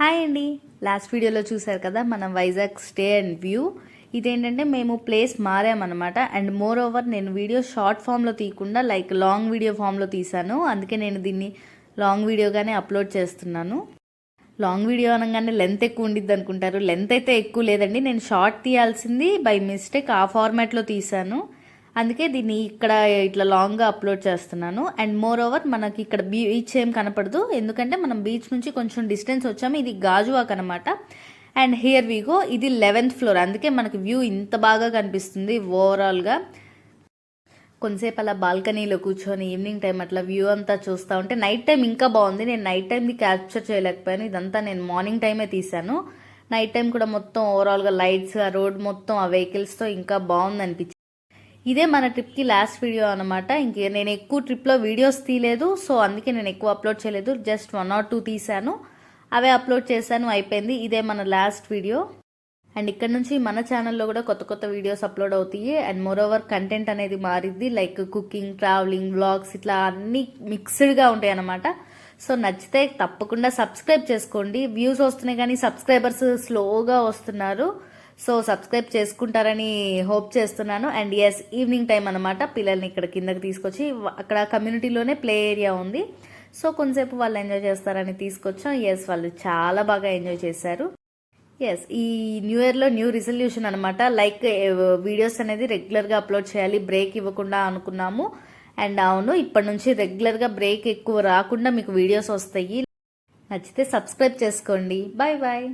Hi అండి. Last వీడియోలో చూసారు కదా మనం వైజాగ్ స్టే అండ్ వ్యూ. ఇదేంటంటే మేము ప్లేస్ మారామన్నమాట. అండ్ మోర్ ఓవర్ నేను వీడియో షార్ట్ ఫామ్లో తీయకుండా లైక్ లాంగ్ వీడియో ఫామ్లో తీసాను అందుకే నేను దీన్ని లాంగ్ వీడియోగానే అప్లోడ్ చేస్తున్నాను. లాంగ్ వీడియో అనగానే లెంత్ ఎక్కువ ఉండిద్ది అనుకుంటారు. లెంత్ అయితే ఎక్కువ లేదండి. నేను షార్ట్ తీయాల్సింది బై మిస్టేక్ ఆ ఫార్మాట్లో తీసాను అందుకే దీన్ని ఇక్కడ ఇట్లా లాంగ్గా అప్లోడ్ చేస్తున్నాను. అండ్ మోర్ ఓవర్ మనకి ఇక్కడ బీచ్ ఏం కనపడదు. ఎందుకంటే మనం బీచ్ నుంచి కొంచెం డిస్టెన్స్ వచ్చాము. ఇది గాజువాక్ అనమాట అండ్ హియర్ వీగో ఇది లెవెన్త్ ఫ్లోర్ అందుకే మనకి వ్యూ ఇంత బాగా కనిపిస్తుంది ఓవరాల్గా కొంతసేపు అలా బాల్కనీలో కూర్చొని ఈవినింగ్ టైం అట్లా వ్యూ అంతా చూస్తూ ఉంటే నైట్ టైం ఇంకా బాగుంది. నేను నైట్ టైంది క్యాప్చర్ చేయలేకపోయాను. ఇదంతా నేను మార్నింగ్ టైమే తీశాను. నైట్ టైం కూడా మొత్తం ఓవరాల్గా లైట్స్ ఆ రోడ్ మొత్తం ఆ వెహికల్స్తో ఇంకా బాగుంది అనిపించింది ఇదే మన ట్రిప్కి లాస్ట్ వీడియో అనమాట ఇంక నేను ఎక్కువ ట్రిప్లో వీడియోస్ తీయలేదు సో అందుకే నేను ఎక్కువ అప్లోడ్ చేయలేదు. జస్ట్ వన్ ఆర్ టూ తీసాను అవే అప్లోడ్ చేశాను అయిపోయింది. ఇదే మన లాస్ట్ వీడియో అండ్ ఇక్కడ నుంచి మన ఛానల్లో కూడా కొత్త కొత్త వీడియోస్ అప్లోడ్ అవుతాయి. అండ్ మోర్ ఓవర్ కంటెంట్ అనేది మారిద్ది. లైక్ కుకింగ్ ట్రావెలింగ్ వ్లాగ్స్ ఇట్లా అన్నీ మిక్స్డ్గా ఉంటాయి అనమాట సో నచ్చితే తప్పకుండా సబ్స్క్రైబ్ చేసుకోండి. వ్యూస్ వస్తున్నాయి కానీ సబ్స్క్రైబర్స్ స్లోగా వస్తున్నారు. సో సబ్స్క్రైబ్ చేసుకుంటారని హోప్ చేస్తున్నాను. అండ్ ఎస్ ఈవినింగ్ టైం అనమాట పిల్లల్ని ఇక్కడ కిందకి తీసుకొచ్చి అక్కడ కమ్యూనిటీలోనే ప్లే ఏరియా ఉంది. సో కొంతసేపు వాళ్ళు ఎంజాయ్ చేస్తారని తీసుకొచ్చాం. ఎస్ వాళ్ళు చాలా బాగా ఎంజాయ్ చేశారు. ఎస్ ఈ న్యూ ఇయర్లో న్యూ రిజల్యూషన్ అనమాట లైక్ వీడియోస్ అనేది రెగ్యులర్గా అప్లోడ్ చేయాలి. బ్రేక్ ఇవ్వకుండా అనుకున్నాము. అండ్ అవును ఇప్పటి నుంచి రెగ్యులర్గా బ్రేక్ ఎక్కువ రాకుండా మీకు వీడియోస్ వస్తాయి. నచ్చితే సబ్స్క్రైబ్ చేసుకోండి. Bye bye